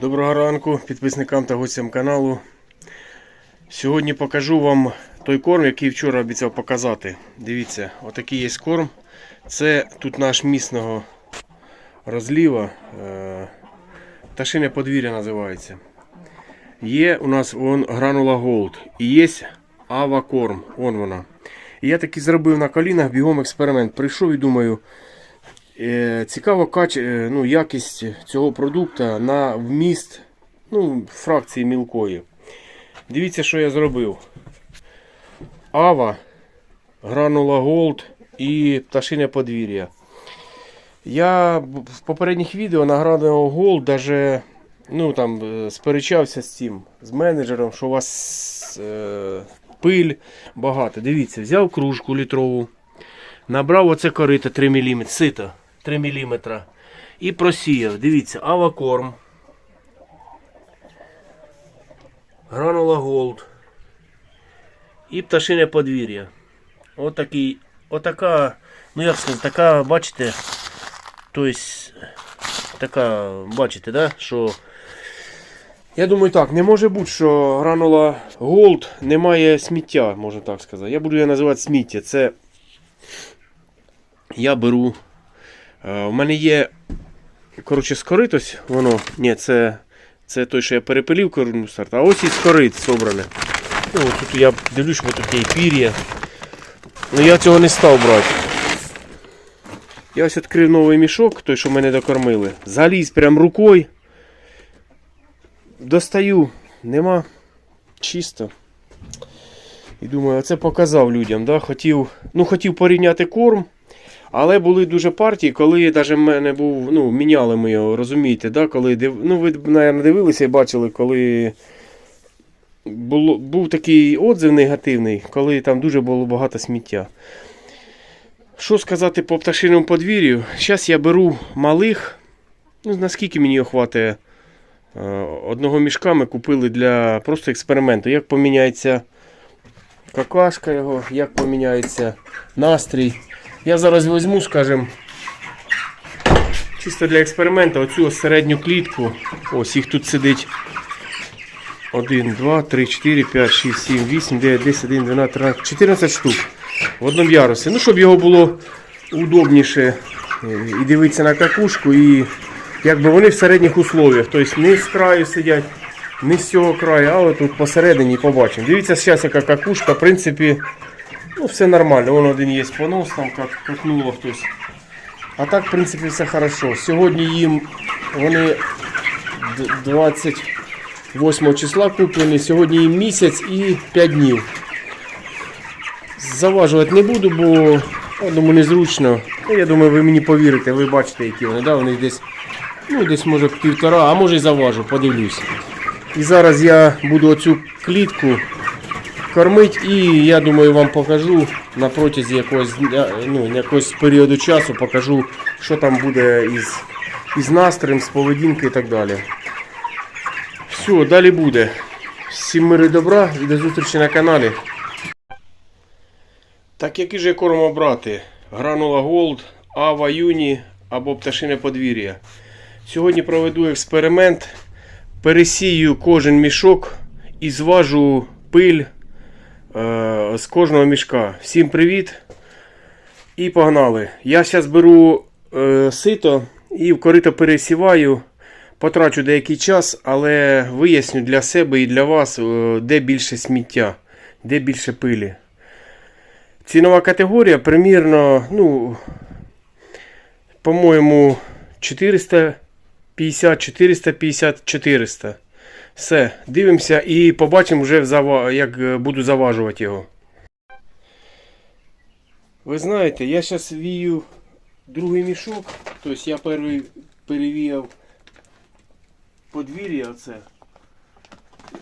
Доброго ранку підписникам та гостям каналу. Сьогодні покажу вам той корм, який вчора обіцяв показати. Дивіться, отакий є корм. Це тут наш місного розліва. е, Пташине подвір'я називається. Є у нас вон гранула Gold і є Ава корм. Вон вона. І я таки зробив на колінах бігом експеримент. Прийшов і думаю, Е, Цікаво кач... е, ну, якість цього продукту на вміст ну, фракції мілкої. Дивіться, що я зробив. Ава, гранула Gold і пташине подвір'я. Я в попередніх відео на гранула Gold даже, ну, там, е, сперечався з цим, з менеджером, що у вас е, пиль багато. Дивіться, взяв кружку літрову. Набрав оце корито 3 мм, сито 3 мм. І просіяв. Дивіться, авакорм. Гранула Голд. І пташине подвір'я. Отакий, отака, ну як сказати, така, бачите, тобто, така, бачите, да, що я думаю так, не може бути, що гранула Gold не має сміття, можна так сказати. Я буду її називати сміття. Це я беру. Е, У мене є. Коротше, скоритось, воно. Ні, це, це той, що я перепилів корінну старт. А ось і скорит собране. Ну, тут я дивлюсь, бо тут є і пір'я. Ну я цього не став брати. Я ось відкрив новий мішок, той, що мене докормили. Заліз прям рукою. Достаю, нема. Чисто. І думаю, оце показав людям. Да? Хотів, ну, хотів порівняти корм. Але були дуже партії, коли навіть в мене був, ну, міняли ми його, розумієте, да? коли див... ну, ви, мабуть, дивилися і бачили, коли було, був такий отзив негативний, коли там дуже було багато сміття. Що сказати по пташиному подвір'ю? Зараз я беру малих, ну, наскільки мені його хватає. Е, Одного мішка ми купили для просто експерименту. Як поміняється какашка його, як поміняється настрій. Я зараз візьму, скажімо, чисто для експерименту оцю середню клітку. Ось їх тут сидить 1, 2, 3, 4, 5, 6, 7, 8, 9, 10, 11, 12, 13, 14 штук в одному ярусі. Ну, щоб його було удобніше е, і дивитися на какушку, і якби вони в середніх условіях. Тобто не з краю сидять, не з цього краю, а отут посередині побачимо. Дивіться, зараз яка какушка, в принципі, ну, все нормально. Вон один є понос, там как, какнуло хтось. А так, в принципі, все хорошо. Сьогодні їм вони 28 числа куплені, сьогодні їм місяць і 5 днів. Заважувати не буду, бо одному незручно. Ну, я думаю, ви мені повірите, ви бачите, які вони. Да? Вони десь, ну, десь може півтора, а може і заважу, подивлюсь. І зараз я буду оцю клітку кормити і я думаю вам покажу на протязі якогось, ну, якогось періоду часу покажу, що там буде із, із настроєм, з поведінкою і так далі. Все, далі буде. Всім мири добра і до зустрічі на каналі. Так який же корм обрати? Гранула Gold, Ава Юні або пташине подвір'я. Сьогодні проведу експеримент. Пересію кожен мішок і зважу пиль з кожного мішка. Всім привіт! І погнали. Я зараз беру е, сито і в корито пересіваю. Потрачу деякий час, але виясню для себе і для вас, е, де більше сміття, де більше пилі. Цінова категорія примірно, ну, по-моєму, 450, 450, 400. Все, дивимося і побачимо вже, як е, буду заважувати його. Ви знаєте, я зараз вію другий мішок. Тобто я перший перевіяв подвір'я оце.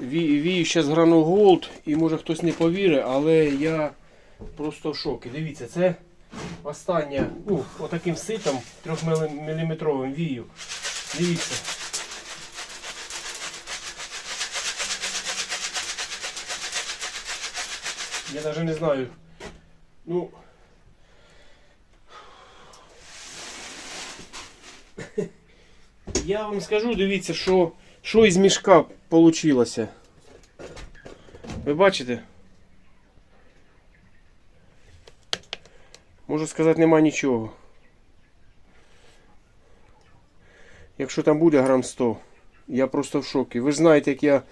Вію зараз грану Gold і може хтось не повірить, але я просто в шокі. Дивіться, це остання, ну, отаким ситом 3-мм вію. Дивіться. Я даже не знаю. Ну. Я вам скажу, дивіться, що, що із мішка вийшло. Ви бачите? Можу сказати, нема нічого. Якщо там буде грам 100, я просто в шокі. Ви ж знаєте, як я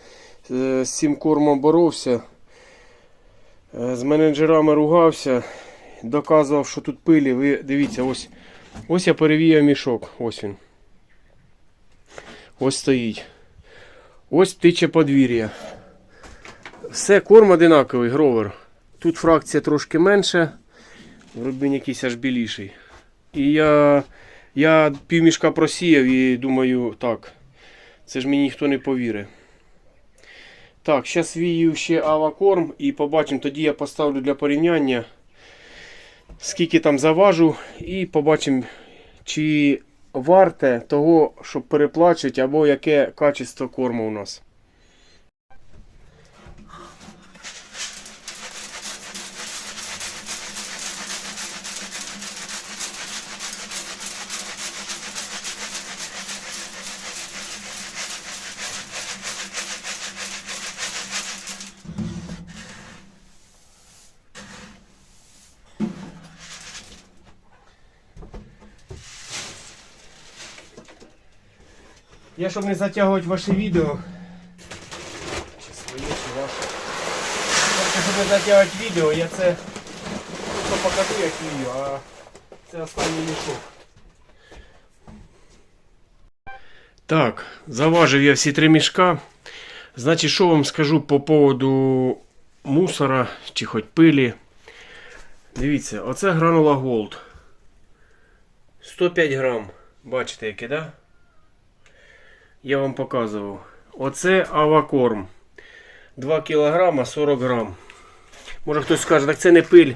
е, з цим кормом боровся, з менеджерами ругався, доказував, що тут пилі. Ви дивіться, ось, ось я перевіяв мішок. Ось він. Ось стоїть. Ось птиче подвір'я. Все, корм одинаковий, гровер. Тут фракція трошки менша, в рубині якийсь аж біліший. І я, я півмішка просіяв і думаю, так, це ж мені ніхто не повірить. Так, зараз вію ще авакорм і побачимо. Тоді я поставлю для порівняння, скільки там заважу, і побачимо, чи варте того, щоб переплачувати, або яке качество корму у нас. Я щоб не затягувати ваше відео. Чи своє, чи ваше. Я, щоб не затягувати відео, я це просто покажу, як вію, а це останній мішок. Так, заважив я всі три мішка. Значить, що вам скажу по поводу мусора чи хоч пилі. Дивіться, оце гранула Gold. 105 грам. Бачите, яке, да? Я вам показував. Оце авакорм. 2 кг 40 грам. Може хтось скаже, так це не пиль.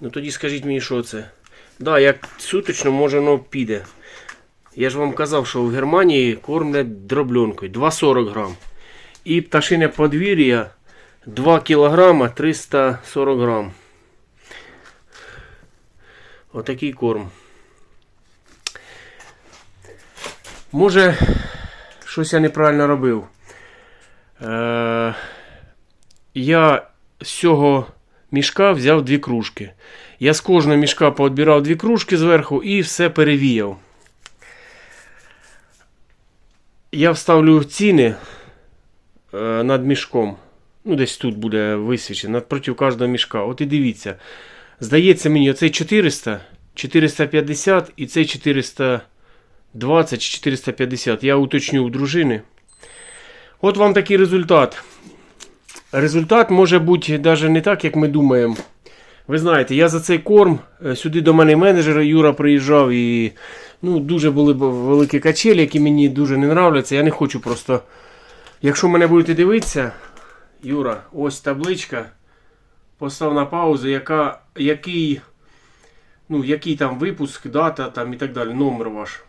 Ну тоді скажіть мені, що це. Да, як суточно, може воно піде. Я ж вам казав, що в Германії кормлять дробленкою 2,40 грам. І пташине подвір'я 2 кг 340 грам. Отакий корм. Може, щось я неправильно робив. Е, я з цього мішка взяв дві кружки. Я з кожного мішка поодбирав дві кружки зверху і все перевіяв. Я вставлю ціни е, над мішком. Ну, десь тут буде висвічено, напроти кожного мішка. От і дивіться. Здається мені, оцей 400, 450 і цей 420 чи 450. Я уточню у дружини. От вам такий результат. Результат може бути навіть не так, як ми думаємо. Ви знаєте, я за цей корм е, сюди до мене менеджер Юра приїжджав і ну, дуже були великі качелі, які мені дуже не нравляться. Я не хочу просто. Якщо мене будете дивитися, Юра, ось табличка. Постав на паузу, яка, який, ну, який там випуск, дата там і так далі, номер ваш.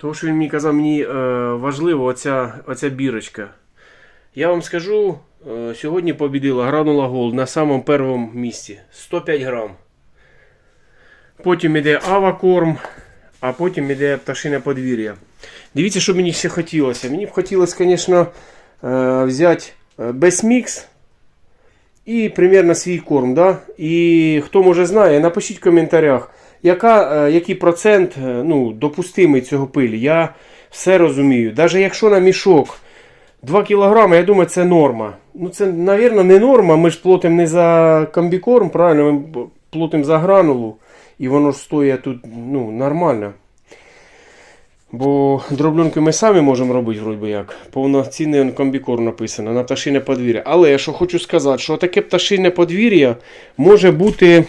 Тому що він мені казав, мені е, важливо оця, оця бірочка. Я вам скажу, е, сьогодні побідила гранула Gold на самому першому місці. 105 грам. Потім іде авакорм, а потім іде пташине подвір'я. Дивіться, що мені ще хотілося. Мені б хотілося, звісно, е, взяти безмікс і примерно свій корм. Да? І хто може знає, напишіть в коментарях, яка, е, який процент е, ну, допустимий цього пилі. Я все розумію. Навіть якщо на мішок 2 кг, я думаю, це норма. Ну, це, мабуть, не норма. Ми ж платимо не за комбікорм, правильно, ми платимо за гранулу. І воно ж стоїть тут ну, нормально. Бо дробленки ми самі можемо робити, вроді як. Повноцінний комбікорм написано на пташине подвір'я. Але я що хочу сказати, що таке пташине подвір'я може бути,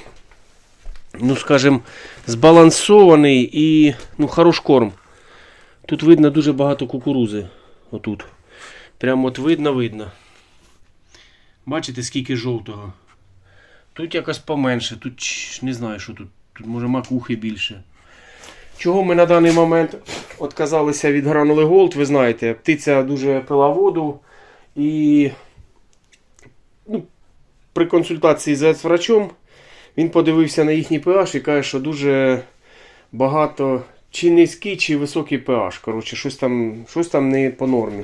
ну скажімо, збалансований і ну, хорош корм. Тут видно дуже багато кукурузи. Отут. Прямо от видно, видно. Бачите, скільки жовтого. Тут якось поменше, тут не знаю, що тут. Тут може макухи більше. Чого ми на даний момент відказалися від гранули Gold, ви знаєте, птиця дуже пила воду і ну, при консультації з врачом він подивився на їхній pH і каже, що дуже багато чи низький, чи високий pH. Коротше, щось там, щось там не по нормі.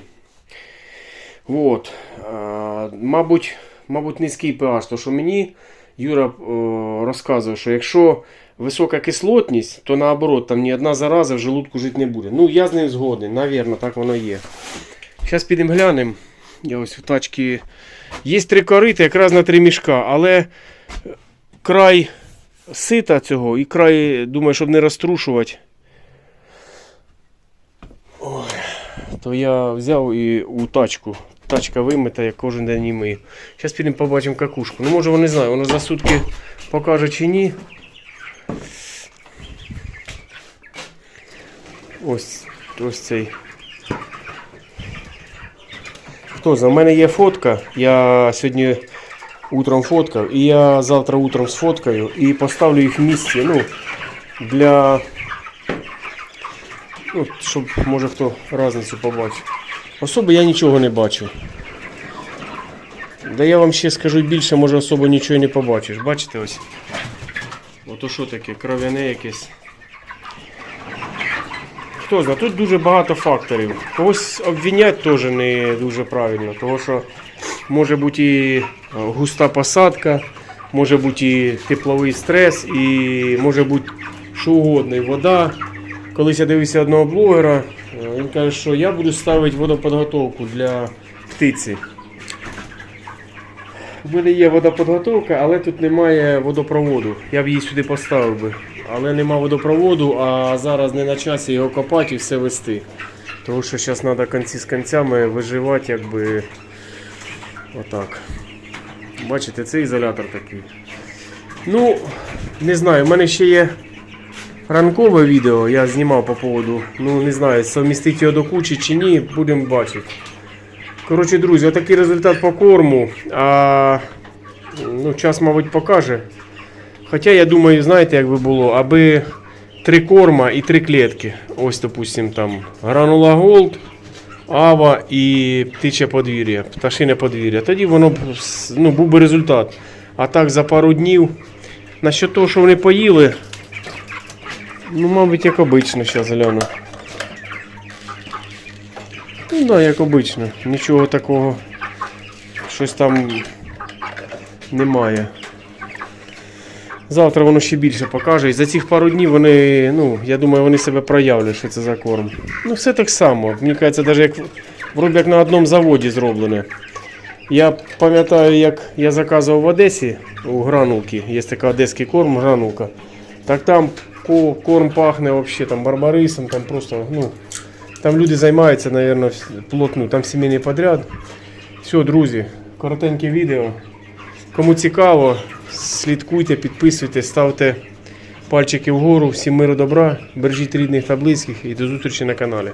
Вот. А, мабуть, мабуть, низький pH, тому що мені Юра о, розказує, що якщо висока кислотність, то наоборот, там ні одна зараза в желудку жити не буде. Ну, я з ним згоден, навірно, так воно є. Зараз підемо глянемо. Я ось в тачці. Є три корити якраз на три мішка, але край сита цього і край, думаю, щоб не розтрушувати. Ой, то я взяв і у тачку. Тачка вимита, я кожен день її мию. Зараз підемо побачимо какушку. Ну, може, не знаю, воно за сутки покаже чи ні. Ось, ось цей. Хто у мене є фотка. Я сьогодні утром фоткав, і я завтра утром сфоткаю і поставлю їх в місці. Ну, для. Ну, щоб може хто різницю побачив. Особо я нічого не бачу. Да я вам ще скажу більше, може особо нічого не побачиш. Бачите ось? Ото що таке, кров'яне якесь. Хто знає, тут дуже багато факторів. Когось обвинять теж не дуже правильно, тому що може бути і е, густа посадка, може бути і тепловий стрес, і може бути що угодно, і вода. Колись я дивився одного блогера, е, він каже, що я буду ставити водоподготовку для птиці. У мене є водоподготовка, але тут немає водопроводу. Я б її сюди поставив би. Але нема водопроводу, а зараз не на часі його копати і все вести. Тому що зараз треба кінці з кінцями виживати, якби отак. Бачите, це ізолятор такий. Ну, не знаю, в мене ще є ранкове відео, я знімав по поводу. Ну, не знаю, совмістити його до кучі чи ні, будемо бачити. Коротше, друзі, отакий результат по корму. А, ну, час, мабуть, покаже. Хоча я думаю, знаєте, як би було, аби три корма і три клітки. Ось, допустим, там гранула Голд, Ава і птиче подвір'я, пташине подвір'я. Тоді воно б ну, був би результат. А так за пару днів. Насчет того, що вони поїли, ну, мабуть, як обично, зараз гляну. Ну да, як обично. Нічого такого. Щось там немає. Завтра воно ще більше покаже. І за цих пару днів вони, ну, я думаю, вони себе проявлять, що це за корм. Ну, все так само. Мені кажеться, навіть як вроде як на одному заводі зроблене. Я пам'ятаю, як я заказував в Одесі у гранулки. Є така одеський корм, гранулка. Так там корм пахне вообще там барбарисом, там просто, ну, там люди займаються, наверное, плотно, там сімейний подряд. Все, друзі, коротеньке відео. Кому цікаво, слідкуйте, підписуйтесь, ставте пальчики вгору. Всім миру добра, бережіть рідних та близьких і до зустрічі на каналі.